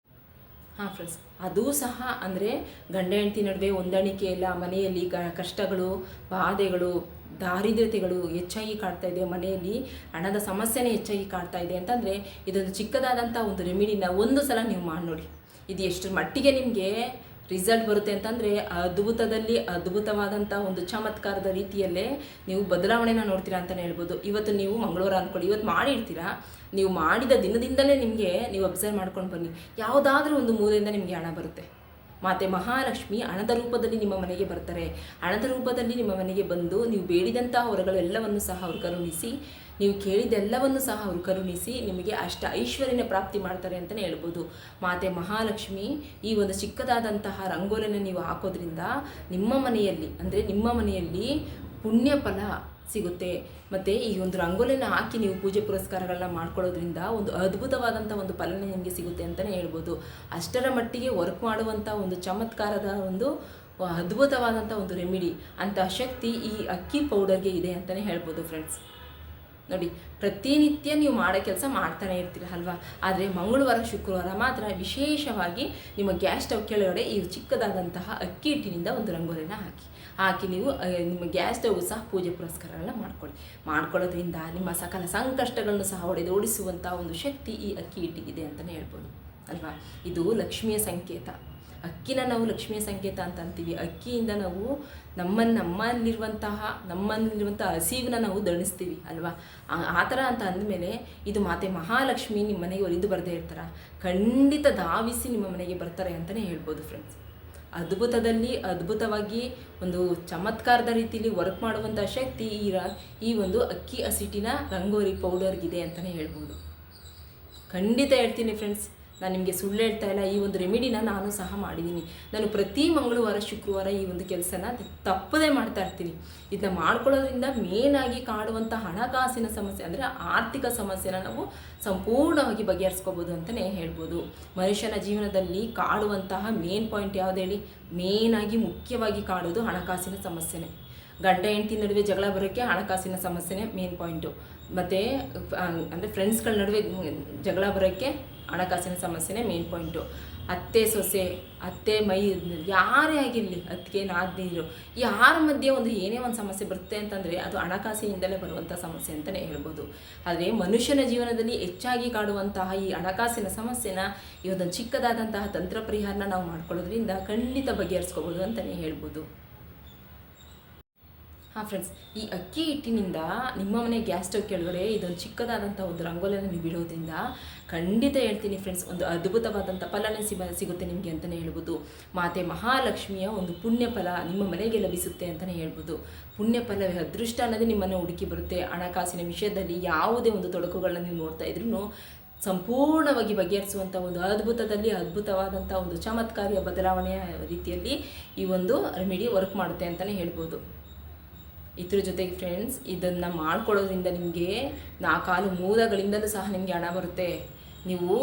ಹಾಂ ಫ್ರೆಂಡ್ಸ್ ಅದು ಸಹ ಅಂದರೆ ಗಂಡ ಹೆಂಡತಿ ನಡುವೆ ಹೊಂದಾಣಿಕೆ ಇಲ್ಲ. ಮನೆಯಲ್ಲಿ ಕಷ್ಟಗಳು, ಬಾಧೆಗಳು, ದಾರಿದ್ರ್ಯತೆಗಳು ಹೆಚ್ಚಾಗಿ ಕಾಡ್ತಾ ಇದೆ. ಮನೆಯಲ್ಲಿ ಹಣದ ಸಮಸ್ಯೆನೇ ಹೆಚ್ಚಾಗಿ ಕಾಡ್ತಾ ಇದೆ ಅಂತಂದರೆ ಇದೊಂದು ಚಿಕ್ಕದಾದಂಥ ಒಂದು ರೆಮಿಡಿನ ಒಂದು ಸಲ ನೀವು ಮಾಡಿ ನೋಡಿ. ಇದು ಎಷ್ಟು ಮಟ್ಟಿಗೆ ನಿಮಗೆ ರಿಸಲ್ಟ್ ಬರುತ್ತೆ ಅಂತಂದರೆ ಅದ್ಭುತದಲ್ಲಿ ಅದ್ಭುತವಾದಂಥ ಒಂದು ಚಮತ್ಕಾರದ ರೀತಿಯಲ್ಲೇ ನೀವು ಬದಲಾವಣೆನ ನೋಡ್ತೀರಾ ಅಂತಲೇ ಹೇಳ್ಬೋದು. ಇವತ್ತು ನೀವು ಮಂಗಳವಾರ ಅಂದ್ಕೊಳ್ಳಿ, ಇವತ್ತು ಮಾಡಿರ್ತೀರಾ? ನೀವು ಮಾಡಿದ ದಿನದಿಂದಲೇ ನಿಮಗೆ ನೀವು ಅಬ್ಸರ್ವ್ ಮಾಡ್ಕೊಂಡು ಬನ್ನಿ. ಯಾವುದಾದ್ರೂ ಒಂದು ಮೂಲೆಯಿಂದ ನಿಮಗೆ ಹಣ ಬರುತ್ತೆ. ಮಾತೆ ಮಹಾಲಕ್ಷ್ಮಿ ಹಣದ ರೂಪದಲ್ಲಿ ನಿಮ್ಮ ಮನೆಗೆ ಬರ್ತಾರೆ. ಹಣದ ರೂಪದಲ್ಲಿ ನಿಮ್ಮ ಮನೆಗೆ ಬಂದು ನೀವು ಬೇಡಿದಂತಹ ಹೊರಗಳೆಲ್ಲವನ್ನು ಸಹ ಅವ್ರು ಕರುಣಿಸಿ ನೀವು ಕೇಳಿದೆಲ್ಲವನ್ನು ಸಹ ಅವರು ಕರುಣಿಸಿ ನಿಮಗೆ ಅಷ್ಟ ಐಶ್ವರ್ಯನ ಪ್ರಾಪ್ತಿ ಮಾಡ್ತಾರೆ ಅಂತಲೇ ಹೇಳ್ಬೋದು. ಮಾತೆ ಮಹಾಲಕ್ಷ್ಮಿ, ಈ ಒಂದು ಚಿಕ್ಕದಾದಂತಹ ರಂಗೋಲಿನ ನೀವು ಹಾಕೋದ್ರಿಂದ ನಿಮ್ಮ ಮನೆಯಲ್ಲಿ, ಅಂದರೆ ನಿಮ್ಮ ಮನೆಯಲ್ಲಿ ಪುಣ್ಯ ಫಲ ಸಿಗುತ್ತೆ. ಮತ್ತು ಈ ಒಂದು ರಂಗೋಲಿನ ಹಾಕಿ ನೀವು ಪೂಜೆ ಪುರಸ್ಕಾರಗಳನ್ನ ಮಾಡ್ಕೊಳ್ಳೋದ್ರಿಂದ ಒಂದು ಅದ್ಭುತವಾದಂಥ ಒಂದು ಫಲನೆ ನಿಮಗೆ ಸಿಗುತ್ತೆ ಅಂತಲೇ ಹೇಳ್ಬೋದು. ಅಷ್ಟರ ಮಟ್ಟಿಗೆ ವರ್ಕ್ ಮಾಡುವಂಥ ಒಂದು ಚಮತ್ಕಾರದ ಒಂದು ಅದ್ಭುತವಾದಂಥ ಒಂದು ರೆಮಿಡಿ ಅಂತ ಶಕ್ತಿ ಈ ಅಕ್ಕಿ ಪೌಡರ್ಗೆ ಇದೆ ಅಂತಲೇ ಹೇಳ್ಬೋದು ಫ್ರೆಂಡ್ಸ್ ನೋಡಿ, ಪ್ರತಿನಿತ್ಯ ನೀವು ಮಾಡೋ ಕೆಲಸ ಮಾಡ್ತಾನೆ ಇರ್ತೀರ ಅಲ್ವಾ? ಆದರೆ ಮಂಗಳವಾರ, ಶುಕ್ರವಾರ ಮಾತ್ರ ವಿಶೇಷವಾಗಿ ನಿಮ್ಮ ಗ್ಯಾಸ್ ಸ್ಟವ್ ಕೆಳಗಡೆ ಈ ಚಿಕ್ಕದಾದಂತಹ ಅಕ್ಕಿ ಹಿಟ್ಟಿನಿಂದ ಒಂದು ರಂಗೋಲಿನ ಹಾಕಿ. ಹಾಕಿ ನೀವು ನಿಮ್ಮ ಗ್ಯಾಸ್ ಸ್ಟವ್ ಸಹ ಪೂಜೆ ಪುರಸ್ಕಾರಗಳನ್ನ ಮಾಡ್ಕೊಳ್ಳಿ. ಮಾಡ್ಕೊಳ್ಳೋದ್ರಿಂದ ನಿಮ್ಮ ಸಕಲ ಸಂಕಷ್ಟಗಳನ್ನು ಸಹ ಹೊಡೆದು ಓಡಿಸುವಂಥ ಒಂದು ಶಕ್ತಿ ಈ ಅಕ್ಕಿ ಹಿಟ್ಟಿಗಿದೆ ಅಂತಲೇ ಹೇಳ್ಬೋದು. ಅಲ್ವಾ? ಇದು ಲಕ್ಷ್ಮಿಯ ಸಂಕೇತ. ಅಕ್ಕಿನ ನಾವು ಲಕ್ಷ್ಮಿಯ ಸಂಕೇತ ಅಂತ ಅಂತೀವಿ. ಅಕ್ಕಿಯಿಂದ ನಾವು ನಮ್ಮನ್ನು ನಮ್ಮಲ್ಲಿರುವಂತಹ ನಮ್ಮಲ್ಲಿರುವಂಥ ಹಸಿವನ್ನ ನಾವು ದಣಿಸ್ತೀವಿ, ಅಲ್ವಾ? ಆ- ಥರ ಅಂತ ಅಂದಮೇಲೆ ಇದು ಮಾತೆ ಮಹಾಲಕ್ಷ್ಮಿ ನಿಮ್ಮ ಮನೆಗೆ ಒಲಿದು ಬರದೇ ಇರ್ತಾರೆ. ಖಂಡಿತ ಧಾವಿಸಿ ನಿಮ್ಮ ಮನೆಗೆ ಬರ್ತಾರೆ ಅಂತಲೇ ಹೇಳ್ಬೋದು ಫ್ರೆಂಡ್ಸ್ ಅದ್ಭುತದಲ್ಲಿ, ಅದ್ಭುತವಾಗಿ ಒಂದು ಚಮತ್ಕಾರದ ರೀತಿಯಲ್ಲಿ ವರ್ಕ್ ಮಾಡುವಂಥ ಶಕ್ತಿ ಈ ರ, ಈ ಒಂದು ಅಕ್ಕಿ ಹಸಿಟಿನ ರಂಗೋಲಿ ಪೌಡರ್ಗಿದೆ ಅಂತಲೇ ಹೇಳ್ಬೋದು. ಖಂಡಿತ ಹೇಳ್ತೀನಿ ಫ್ರೆಂಡ್ಸ್ ನಾನು ನಿಮಗೆ ಸುಳ್ಳು ಹೇಳ್ತಾ ಇಲ್ಲ, ಈ ಒಂದು ರೆಮಿಡಿನ ನಾನು ಸಹ ಮಾಡಿದ್ದೀನಿ ನಾನು ಪ್ರತಿ ಮಂಗಳವಾರ, ಶುಕ್ರವಾರ ಈ ಒಂದು ಕೆಲಸನ ತಪ್ಪದೇ ಮಾಡ್ತಾ ಇರ್ತೀನಿ. ಇದನ್ನ ಮಾಡ್ಕೊಳ್ಳೋದ್ರಿಂದ ಮೇನಾಗಿ ಕಾಡುವಂಥ ಹಣಕಾಸಿನ ಸಮಸ್ಯೆ ಅಂದರೆ ಆರ್ಥಿಕ ಸಮಸ್ಯೆನ ನಾವು ಸಂಪೂರ್ಣವಾಗಿ ಬಗೆಹರಿಸ್ಕೋಬೋದು ಅಂತಲೇ ಹೇಳ್ಬೋದು. ಮನುಷ್ಯನ ಜೀವನದಲ್ಲಿ ಕಾಡುವಂತಹ ಮೇನ್ ಪಾಯಿಂಟ್ ಯಾವ್ದು ಹೇಳಿ? ಮೇನಾಗಿ ಮುಖ್ಯವಾಗಿ ಕಾಡೋದು ಹಣಕಾಸಿನ ಸಮಸ್ಯೆನೇ. ಗಂಡ, ಹೆಂಡತಿ ನಡುವೆ ಜಗಳ ಬರೋಕ್ಕೆ ಹಣಕಾಸಿನ ಸಮಸ್ಯೆನೇ ಮೇನ್ ಪಾಯಿಂಟು ಮತ್ತು ಅಂದರೆ ಫ್ರೆಂಡ್ಸ್ಗಳ ನಡುವೆ ಜಗಳ ಬರೋಕ್ಕೆ ಹಣಕಾಸಿನ ಸಮಸ್ಯೆನೇ ಮೇನ್ ಪಾಯಿಂಟು ಅತ್ತೆ ಸೊಸೆ, ಅತ್ತೆ ಮೈ ಯಾರೇ ಆಗಿರಲಿ ಅದಕ್ಕೆ ನಾದಿರು ಯಾರ ಮಧ್ಯೆ ಒಂದು ಏನೇ ಒಂದು ಸಮಸ್ಯೆ ಬರುತ್ತೆ ಅಂತಂದರೆ ಅದು ಹಣಕಾಸಿನಿಂದಲೇ ಬರುವಂಥ ಸಮಸ್ಯೆ ಅಂತಲೇ ಹೇಳ್ಬೋದು. ಆದರೆ ಮನುಷ್ಯನ ಜೀವನದಲ್ಲಿ ಹೆಚ್ಚಾಗಿ ಕಾಡುವಂತಹ ಈ ಹಣಕಾಸಿನ ಸಮಸ್ಯೆನ, ಈ ಒಂದು ಚಿಕ್ಕದಾದಂತಹ ತಂತ್ರ ಪರಿಹಾರನ ನಾವು ಮಾಡ್ಕೊಳ್ಳೋದ್ರಿಂದ ಖಂಡಿತ ಬಗೆಹರಿಸ್ಕೋಬೋದು ಅಂತಲೇ ಹೇಳ್ಬೋದು. ಹಾಂ ಫ್ರೆಂಡ್ಸ್ ಈ ಅಕ್ಕಿ ಹಿಟ್ಟಿನಿಂದ ನಿಮ್ಮ ಮನೆ ಗ್ಯಾಸ್ ಸ್ಟವ್ ಕೆಳಗಡೆ ಇದೊಂದು ಚಿಕ್ಕದಾದಂಥ ಒಂದು ರಂಗೋಲಿಯನ್ನು ಬಿಡೋದ್ರಿಂದ ಖಂಡಿತ ಹೇಳ್ತೀನಿ ಫ್ರೆಂಡ್ಸ್ ಒಂದು ಅದ್ಭುತವಾದಂಥ ಫಲನೇ ಸಿಗ ಸಿಗುತ್ತೆ ನಿಮಗೆ ಅಂತಲೇ ಹೇಳ್ಬೋದು. ಮಾತೆ ಮಹಾಲಕ್ಷ್ಮಿಯ ಒಂದು ಪುಣ್ಯ ಫಲ ನಿಮ್ಮ ಮನೆಗೆ ಲಭಿಸುತ್ತೆ ಅಂತಲೇ ಹೇಳ್ಬೋದು. ಪುಣ್ಯ ಫಲ ಅದೃಷ್ಟ ಅನ್ನೋದೇ ನಿಮ್ಮನ್ನು ಹುಡುಕಿ ಬರುತ್ತೆ. ಹಣಕಾಸಿನ ವಿಷಯದಲ್ಲಿ ಯಾವುದೇ ಒಂದು ತೊಡಕುಗಳನ್ನ ನೀವು ನೋಡ್ತಾ ಇದ್ರೂ ಸಂಪೂರ್ಣವಾಗಿ ಬಗೆಹರಿಸುವಂಥ ಒಂದು ಅದ್ಭುತದಲ್ಲಿ ಅದ್ಭುತವಾದಂಥ ಒಂದು ಚಮತ್ಕಾರಿಯ ಬದಲಾವಣೆಯ ರೀತಿಯಲ್ಲಿ ಈ ಒಂದು ರೆಮಿಡಿ ವರ್ಕ್ ಮಾಡುತ್ತೆ ಅಂತಲೇ ಹೇಳ್ಬೋದು. ಇದ್ರ ಜೊತೆಗೆ ಫ್ರೆಂಡ್ಸ್ ಇದನ್ನು ಮಾಡ್ಕೊಳ್ಳೋದ್ರಿಂದ ನಿಮಗೆ ನಾಲ್ಕಾಲು ಮೂಲಗಳಿಂದಲೂ ಸಹ ನಿಮಗೆ ಹಣ ಬರುತ್ತೆ. ನೀವು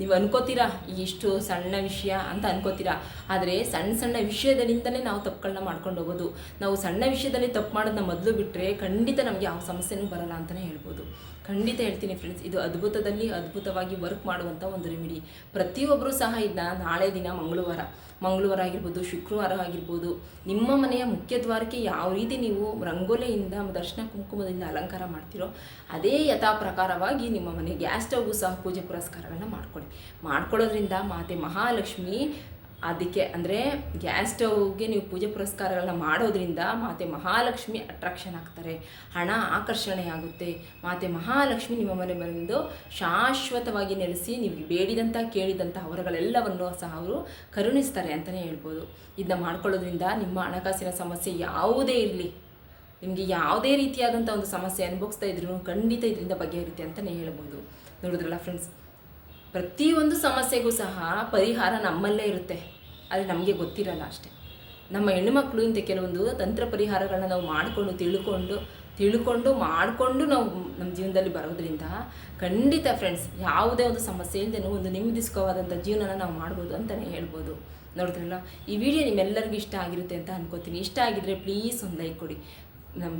ನೀವು ಅನ್ಕೋತೀರಾ ಇಷ್ಟು ಸಣ್ಣ ವಿಷಯ ಅಂತ ಅನ್ಕೋತೀರಾ. ಆದರೆ ಸಣ್ಣ ಸಣ್ಣ ವಿಷಯದಲ್ಲಿಂದಲೇ ನಾವು ತಪ್ಪುಗಳನ್ನ ಮಾಡ್ಕೊಂಡು ಹೋಗೋದು. ನಾವು ಸಣ್ಣ ವಿಷಯದಲ್ಲಿ ತಪ್ಪು ಮಾಡೋದನ್ನ ಮೊದಲು ಬಿಟ್ಟರೆ ಖಂಡಿತ ನಮಗೆ ಯಾವ ಸಮಸ್ಯೆನೂ ಬರಲ್ಲ ಅಂತಲೇ ಹೇಳ್ಬೋದು. ಖಂಡಿತ ಹೇಳ್ತೀನಿ ಫ್ರೆಂಡ್ಸ್ ಇದು ಅದ್ಭುತದಲ್ಲಿ ಅದ್ಭುತವಾಗಿ ವರ್ಕ್ ಮಾಡುವಂಥ ಒಂದು ರೆಮಿಡಿ ಪ್ರತಿಯೊಬ್ಬರೂ ಸಹ ಇದನ್ನ ನಾಳೆ ದಿನ ಮಂಗಳವಾರ ಮಂಗಳವಾರ ಆಗಿರ್ಬೋದು, ಶುಕ್ರವಾರ ಆಗಿರ್ಬೋದು, ನಿಮ್ಮ ಮನೆಯ ಮುಖ್ಯ ದ್ವಾರಕ್ಕೆ ಯಾವ ರೀತಿ ನೀವು ರಂಗೋಲಿಯಿಂದ, ದರ್ಶನ ಕುಂಕುಮದಿಂದ ಅಲಂಕಾರ ಮಾಡ್ತೀರೋ ಅದೇ ಯಥಾ ಪ್ರಕಾರವಾಗಿ ನಿಮ್ಮ ಮನೆ ಗ್ಯಾಸ್ ಸ್ಟವ್ಗೂ ಸಹ ಪೂಜೆ ಪುರಸ್ಕಾರಗಳನ್ನ ಮಾಡ್ಕೊಳ್ಳಿ ಮಾಡ್ಕೊಳ್ಳೋದ್ರಿಂದ ಮಾತೆ ಮಹಾಲಕ್ಷ್ಮಿ ಅದಕ್ಕೆ ಅಂದರೆ ಗ್ಯಾಸ್ ಸ್ಟೌವ್ಗೆ ನೀವು ಪೂಜೆ ಪುರಸ್ಕಾರಗಳನ್ನ ಮಾಡೋದ್ರಿಂದ ಮಾತೆ ಮಹಾಲಕ್ಷ್ಮಿ ಅಟ್ರಾಕ್ಷನ್ ಆಗ್ತಾರೆ. ಹಣ ಆಕರ್ಷಣೆ ಆಗುತ್ತೆ. ಮಾತೆ ಮಹಾಲಕ್ಷ್ಮಿ ನಿಮ್ಮ ಮನೆ ಬಂದು ಶಾಶ್ವತವಾಗಿ ನೆಲೆಸಿ ನೀವು ಬೇಡಿದಂಥ ಕೇಳಿದಂಥ ಹೊರಗಳೆಲ್ಲವನ್ನು ಸಹ ಅವರು ಕರುಣಿಸ್ತಾರೆ ಅಂತಲೇ ಹೇಳ್ಬೋದು. ಇದನ್ನ ಮಾಡ್ಕೊಳ್ಳೋದ್ರಿಂದ ನಿಮ್ಮ ಹಣಕಾಸಿನ ಸಮಸ್ಯೆ ಯಾವುದೇ ಇರಲಿ, ನಿಮಗೆ ಯಾವುದೇ ರೀತಿಯಾದಂಥ ಒಂದು ಸಮಸ್ಯೆ ಅನುಭವಿಸ್ತಾ ಇದ್ರು ಖಂಡಿತ ಇದರಿಂದ ಬಗೆಹರಿತೆ ಅಂತಲೇ ಹೇಳ್ಬೋದು. ನೋಡಿದ್ರಲ್ಲ ಫ್ರೆಂಡ್ಸ್ ಪ್ರತಿಯೊಂದು ಸಮಸ್ಯೆಗೂ ಸಹ ಪರಿಹಾರ ನಮ್ಮಲ್ಲೇ ಇರುತ್ತೆ. ಆದರೆ ನಮಗೆ ಗೊತ್ತಿರಲ್ಲ ಅಷ್ಟೇ. ನಮ್ಮ ಹೆಣ್ಣುಮಕ್ಕಳು ಇಂಥ ಕೆಲವೊಂದು ತಂತ್ರ ಪರಿಹಾರಗಳನ್ನ ನಾವು ಮಾಡಿಕೊಂಡು ತಿಳ್ಕೊಂಡು ತಿಳ್ಕೊಂಡು ಮಾಡಿಕೊಂಡು ನಾವು ನಮ್ಮ ಜೀವನದಲ್ಲಿ ಬರೋದ್ರಿಂದ ಖಂಡಿತ ಫ್ರೆಂಡ್ಸ್ ಯಾವುದೇ ಒಂದು ಸಮಸ್ಯೆ ಇಲ್ಲದೆ ಒಂದು ನಿಮ್ಮದಿಸ್ಕೋವಾದಂಥ ಜೀವನನ ನಾವು ಮಾಡ್ಬೋದು ಅಂತಲೇ ಹೇಳ್ಬೋದು. ನೋಡಿದ್ರಲ್ಲ? ಈ ವಿಡಿಯೋ ನಿಮ್ಮೆಲ್ಲರಿಗೂ ಇಷ್ಟ ಆಗಿರುತ್ತೆ ಅಂತ ಅನ್ಕೋತೀನಿ. ಇಷ್ಟ ಆಗಿದ್ರೆ ಪ್ಲೀಸ್ ಒಂದು ಲೈಕ್ ಕೊಡಿ. ನಮ್ಮ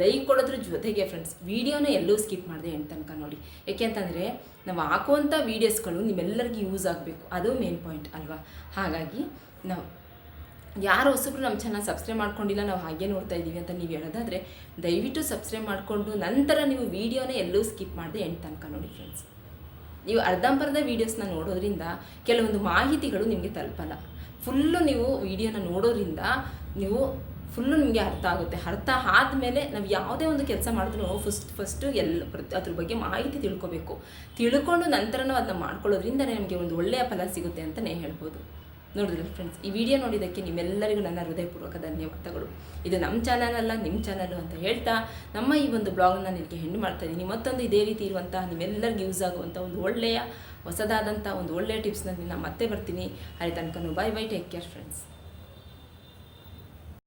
ಲೈಕ್ ಕೊಡೋದ್ರ ಜೊತೆಗೆ ಫ್ರೆಂಡ್ಸ್ ವೀಡಿಯೋನ ಎಲ್ಲೂ ಸ್ಕಿಪ್ ಮಾಡಿದೆ ಎಂಡ್ ತನಕ ನೋಡಿ. ಏಕೆ ಅಂತಂದರೆ, ನಾವು ಹಾಕುವಂಥ ವೀಡಿಯೋಸ್ಗಳು ನಿಮ್ಮೆಲ್ಲರಿಗೂ ಯೂಸ್ ಆಗಬೇಕು. ಅದು ಮೇನ್ ಪಾಯಿಂಟ್ ಅಲ್ವಾ? ಹಾಗಾಗಿ, ನಾವು ಯಾರು ಹೊಸಬ್ರು ನಮ್ಮ ಚಾನಲ್ ಸಬ್ಸ್ಕ್ರೈಬ್ ಮಾಡ್ಕೊಂಡಿಲ್ಲ, ನಾವು ಹಾಗೆ ನೋಡ್ತಾ ಇದ್ದೀವಿ ಅಂತ ನೀವು ಹೇಳೋದಾದರೆ, ದಯವಿಟ್ಟು ಸಬ್ಸ್ಕ್ರೈಬ್ ಮಾಡಿಕೊಂಡು ನಂತರ ನೀವು ವೀಡಿಯೋನ ಎಲ್ಲೂ ಸ್ಕಿಪ್ ಮಾಡಿದೆ ಎಂಟು ತನಕ ನೋಡಿ ಫ್ರೆಂಡ್ಸ್ ನೀವು ಅರ್ಧಂಬರ್ಧ ವೀಡಿಯೋಸ್ನ ನೋಡೋದ್ರಿಂದ ಕೆಲವೊಂದು ಮಾಹಿತಿಗಳು ನಿಮಗೆ ತಲುಪಲ್ಲ. ಫುಲ್ಲು ನೀವು ವೀಡಿಯೋನ ನೋಡೋದ್ರಿಂದ ನೀವು ಫುಲ್ಲು ನಿಮಗೆ ಅರ್ಥ ಆಗುತ್ತೆ. ಅರ್ಥ ಆದಮೇಲೆ ನಾವು ಯಾವುದೇ ಒಂದು ಕೆಲಸ ಮಾಡಿದ್ರು ಫಸ್ಟ್ ಫಸ್ಟು ಎಲ್ಲ ಪ್ರತಿ ಅದ್ರ ಬಗ್ಗೆ ಮಾಹಿತಿ ತಿಳ್ಕೊಬೇಕು. ತಿಳ್ಕೊಂಡು ನಂತರನೂ ಅದನ್ನ ಮಾಡ್ಕೊಳ್ಳೋದ್ರಿಂದ ನಮಗೆ ಒಂದು ಒಳ್ಳೆಯ ಫಲ ಸಿಗುತ್ತೆ ಅಂತಲೇ ಹೇಳ್ಬೋದು. ನೋಡಿದ್ರಿ ಫ್ರೆಂಡ್ಸ್ ಈ ವಿಡಿಯೋ ನೋಡಿದ್ದಕ್ಕೆ ನಿಮ್ಮೆಲ್ಲರಿಗೂ ನನ್ನ ಹೃದಯಪೂರ್ವಕ ಧನ್ಯವಾದಗಳು. ಇದು ನಮ್ಮ ಚಾನಲ್ ಅಲ್ಲ ನಿಮ್ಮ ಚಾನಲು ಅಂತ ಹೇಳ್ತಾ ನಮ್ಮ ಈ ಒಂದು ಬ್ಲಾಗ್ನ ನಿಮಗೆ ಹೆಣ್ಣು ಮಾಡ್ತಾ ಇದ್ದೀನಿ. ಮತ್ತೊಂದು ಇದೇ ರೀತಿ ಇರುವಂತಹ ನಿಮ್ಮೆಲ್ಲರಿಗೂ ಯೂಸ್ ಆಗುವಂಥ ಒಂದು ಒಳ್ಳೆಯ ಹೊಸದಾದಂಥ ಒಂದು ಒಳ್ಳೆಯ ಟಿಪ್ಸ್ನ ನಾನು ಮತ್ತೆ ಬರ್ತೀನಿ. ಅಲ್ಲಿ ತನಕ bye bye take care friends